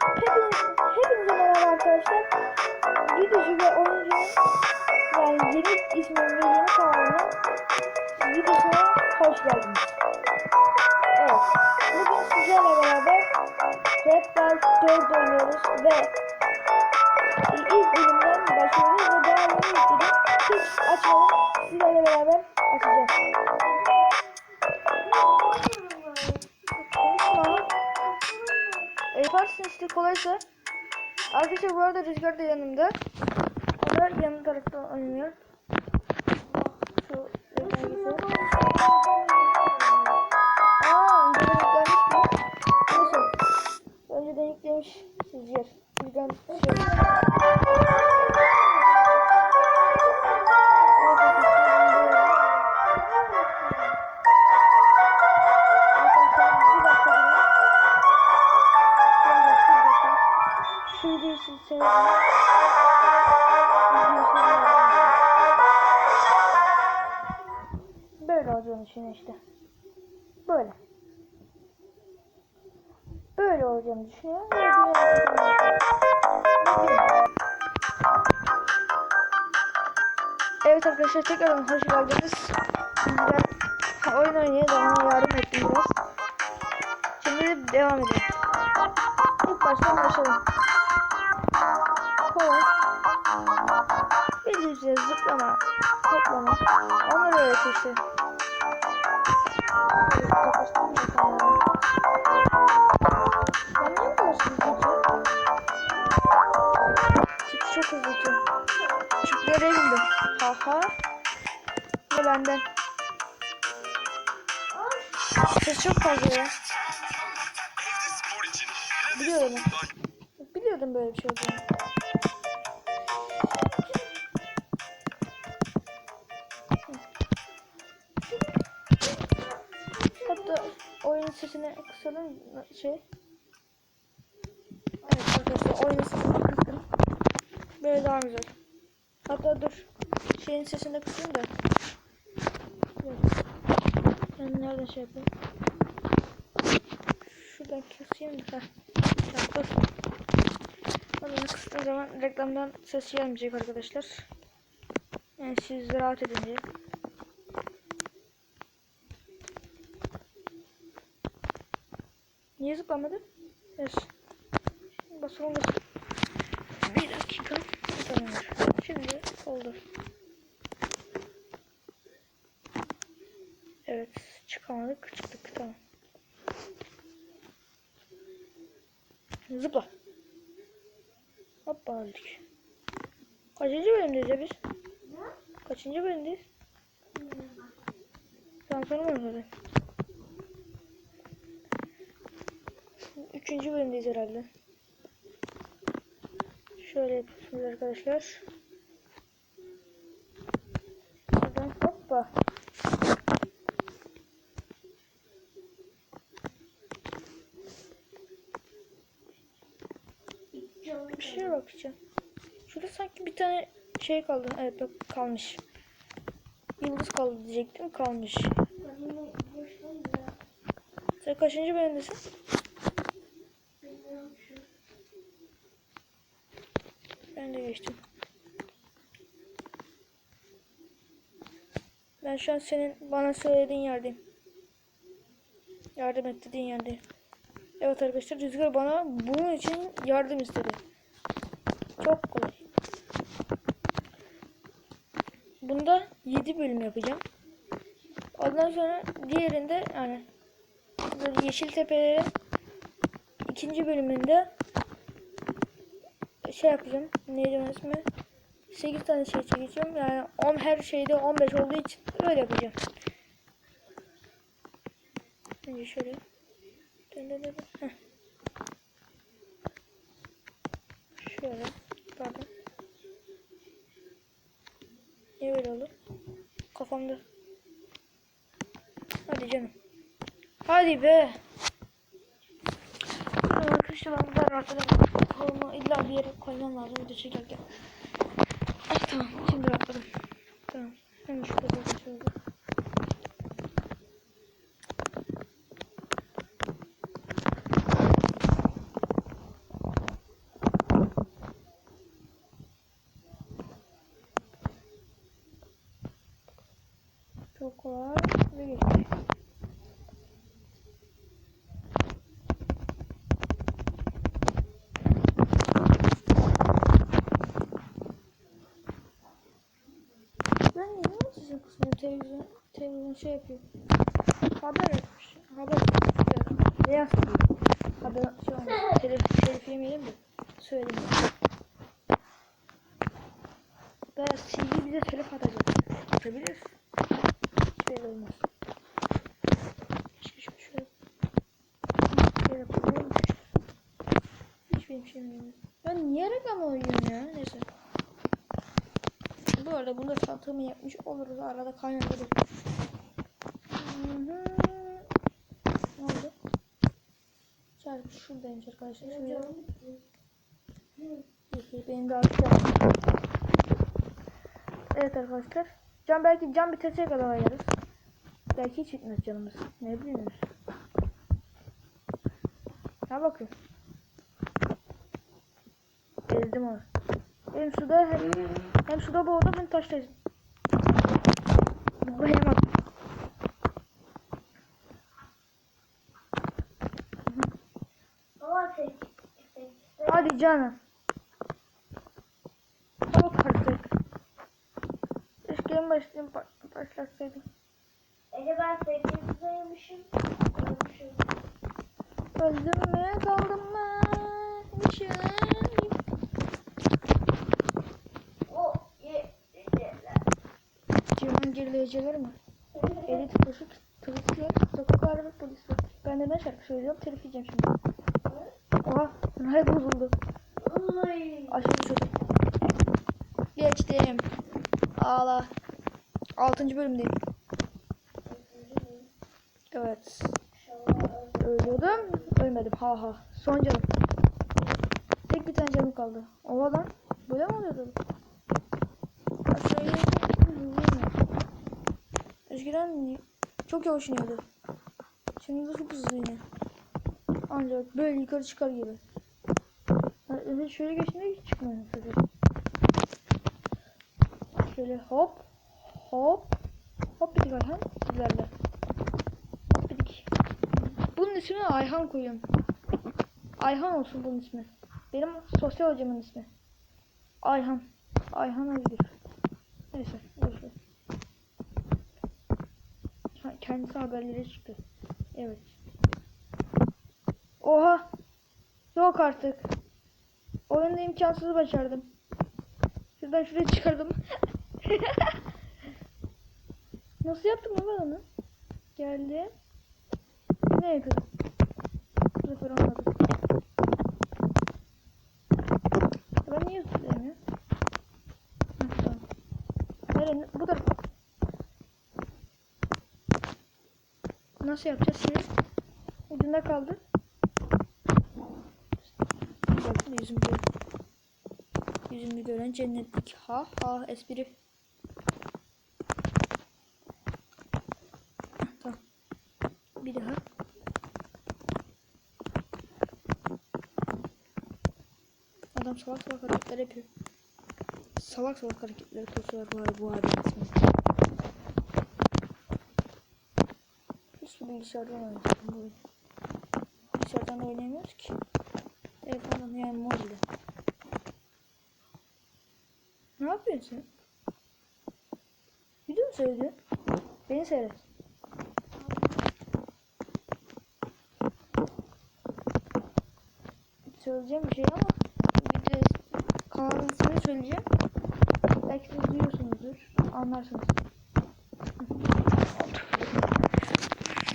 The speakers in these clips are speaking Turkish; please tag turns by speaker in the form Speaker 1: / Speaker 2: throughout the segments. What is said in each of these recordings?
Speaker 1: Hepiniz, hepinize merhaba arkadaşlar. Videocu ve oyuncunun yani yeni isminin ve yeni kanalının videosuna hoş geldiniz. Evet. Bugün sizlerle beraber Rap Ball 4 oynuyoruz ve ilk bölümden başlıyoruz ve daha yeni yükledim. Hiç açmadım. Sizlerle beraber açacağım. Yaparsın işte kolaysa. Arkadaşlar bu arada Rüzgar da yanımda. O da yanı tarafta oynuyor. Şu ekran geçelim. Aa önceden yüklenmiş mi? Neyse. Önceden yüklemiş Rüzgar. Düşün işte. Böyle. Böyle olacağını düşünüyorum. Evet arkadaşlar tekrardan hoş geldiniz. Ben oyun oynaya ona yardım ettim biraz. Şimdi de devam edelim. İlk baştan başlayalım. Kolay. Bildiğinizde zıplama, hoplama. Onları öğretiyor işte. Çok gidiyor. Çiplere indim. Haha. Ve benden. Ses çok fazla ya. Biliyorum. Biliyordum böyle bir şey olacağını. Sesini kısalım şey. Evet arkadaşlar oyunun sesini kıskın. Böyle daha güzel. Hatta dur. Şeyin sesini kısayım da. Evet. Ben nereden şey yapayım? Şuradan keseyim de. Heh. Dur. Onu kıstığım zaman reklamdan ses gelmeyecek arkadaşlar. Yani siz rahat edin diye. Niye zıplamadı? Yes. Basalım basalım. Bir dakika. Tamamdır. Şimdi oldu. Evet. Çıkamadık. Çıktık. Tamam. Zıpla. Hoppa aldık. Kaçıncı bölümdeyiz ya biz? Kaçıncı bölümdeyiz? Tamam tanımıyorum zaten. Üçüncü bölümdeyiz herhalde. Şöyle yapıyorsunuz arkadaşlar. Buradan hoppa. Bir şeye bakacağım. Şurada sanki bir tane şey kaldı. Evet bak kalmış. Yıldız kaldı diyecektim kalmış. Sen kaçıncı bölümdesin? Ben de geçtim. Ben şu an senin bana söylediğin yerdeyim. Yardım et dediğin yerdeyim. Evet arkadaşlar Rüzgar bana bunun için yardım istedi. Çok kolay. Bunda 7 bölüm yapacağım. Ondan sonra diğerinde yani Yeşil Tepelerin ikinci bölümünde şey yapacağım. Neydi ismi? 8 tane şey çekeceğim. Yani 10 her şeyde 15 olduğu için öyle yapacağım. Önce şöyle. Dön dön dön. Şöyle. Pardon. Niye böyle oldu? Kafamda. Hadi canım. Hadi be. Arkadaşlar ben rahatladım. Kolumu illa bir yere koymam lazım video çekerken. Ah, tamam şimdi rahatladım. Tamam. Hemen şurada. kolay ve geçmiş. Ben niye sizin kısmında televizyon, televizyon şey yapıyor. Haber yapmış. Haber. Beyaz TV. Haber şey olmuş. Telef, telif yemeyelim de. Söyleyeyim. Beyaz TV bize telef atacak. Atabilir. Hiç belli olmaz. Şöyle şöyle. Şöyle yapalım. Hiç benim şeyim yok. Ben niye reklam oynuyorum ya? Neyse. Bu arada bunda satımı yapmış oluruz. Arada kaynatırız. Hı. Ne oldu? Çarpı şuradaymış arkadaşlar. İyi, benim de artık. Evet arkadaşlar. Can belki can bitecek kadar oynarız. Belki hiç bitmez canımız. Ne bileyim. Ha bakın. Ezdim onu. Hem suda hem, hem suda boğdu hem taşta ezdim. Bayamadım.
Speaker 2: Baba tek. tek-
Speaker 1: Hadi canım. Hava artık. Keşke en baştan ba- başlatsaydım.
Speaker 2: Ece ben sekizdeymişim. Ölmüşüm.
Speaker 1: Öldüm mü kaldım mı? Nişan.
Speaker 2: O ye. Eceler.
Speaker 1: Cihan gerileyiciler mi? Elit koşu Türkiye sokaklarda ve polis var. Ben de ne şarkı söylüyorum telif yiyeceğim şimdi. Aşağı düşürdüm. Geçtim. Ağla. Altıncı bölümdeyim. Evet. Ölüyordum. Ölmedim. Ha ha. Son canım. Tek bir tane canım kaldı. Oha lan. Böyle mi oluyordu? Eskiden çok yavaş iniyordu. Şimdi de çok hızlı iniyor. Ancak böyle yukarı çıkar gibi. Ha, Şöyle geçtiğinde hiç çıkmıyor. Şöyle. Hop. Hop. Hop bitik Ayhan. Sizlerle. Hop bitik. Bunun ismini Ayhan koyuyorum. Ayhan olsun bunun ismi. Benim sosyal hocamın ismi. Ayhan. Ayhan Özgür. Neyse. Boşver. Ha, Kendisi haberlere çıktı. Evet. Oha. Yok artık. Oyunda imkansızı başardım. Şuradan şuraya çıkardım. Nasıl yaptım lan onu? Geldi. Ne yapıyordum? Bu sefer olmadı. Ben niye zıplıyorum ya? Nereye? Bu da. Nasıl yapacağız şimdi? Ucunda kaldı. Bakın yüzümü gör. Yüzümü gören cennetlik. Ha ha espri. Tamam. Bir daha. Adam salak salak hareketler yapıyor. Salak salak hareketler yapıyor bu abi bu abi ismi. Hiç bilgisayardan oynayacağım bu oyunu. Bilgisayardan oynayamıyoruz ki. Ne yapıyorsun? Video mu seyrediyorsun? Beni seyret. Söyleyeceğim bir şey ama video kanalın ismini söyleyeceğim. Belki siz duyuyorsunuzdur. Anlarsınız.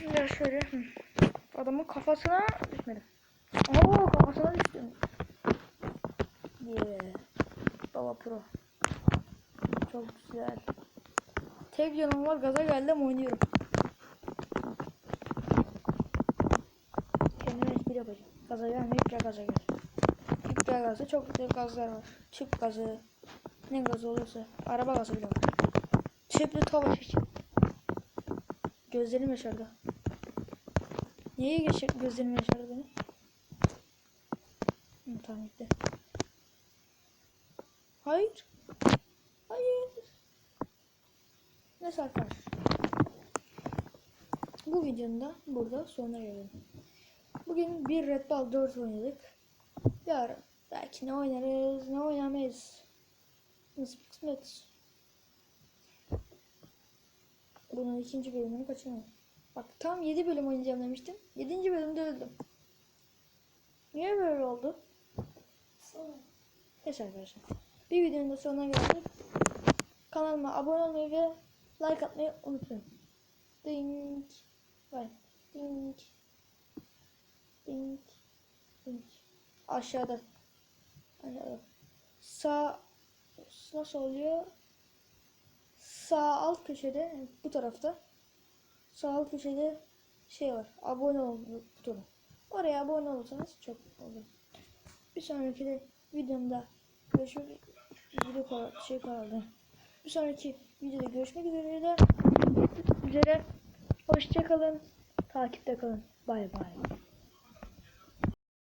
Speaker 1: Biraz şöyle. Adamın kafasına düşmedim. Oo Pro. Çok güzel. Tek yanım var gaza geldim oynuyorum. Kendime espri yapacağım. Gaza gelmeyip ya gaza gel. Tüp gazı çok güzel gazlar var. Tüp gazı. Ne gazı olursa. Araba gazı bile var. Tüplü tava için. Gözlerim yaşardı. Niye geçir gözlerim yaşardı benim? Hı, tamam gitti. Hayır. Hayır. Ne sakar? bu videonun da burada sonuna gelelim. Bugün bir Red Ball 4 oynadık. Yarın belki ne oynarız ne oynamayız. Nasıl kısmet. Bunun ikinci bölümünü kaçırmayın. Bak tam 7 bölüm oynayacağım demiştim. 7. bölümde öldüm. Niye böyle oldu? Neyse arkadaşlar. Bir videonun da sonuna geldik. Kanalıma abone olmayı ve like atmayı unutmayın. Ding. Vay. Ding. Ding. Ding. Aşağıda. Aşağıda. Sağ nasıl oluyor? Sağ alt köşede bu tarafta sağ alt köşede şey var. Abone ol butonu. Oraya abone olursanız çok olur. Bir sonraki de videomda görüşmek video şey kaldı. Bir sonraki videoda görüşmek üzere. üzere. Hoşça kalın. Takipte kalın. Bay bay.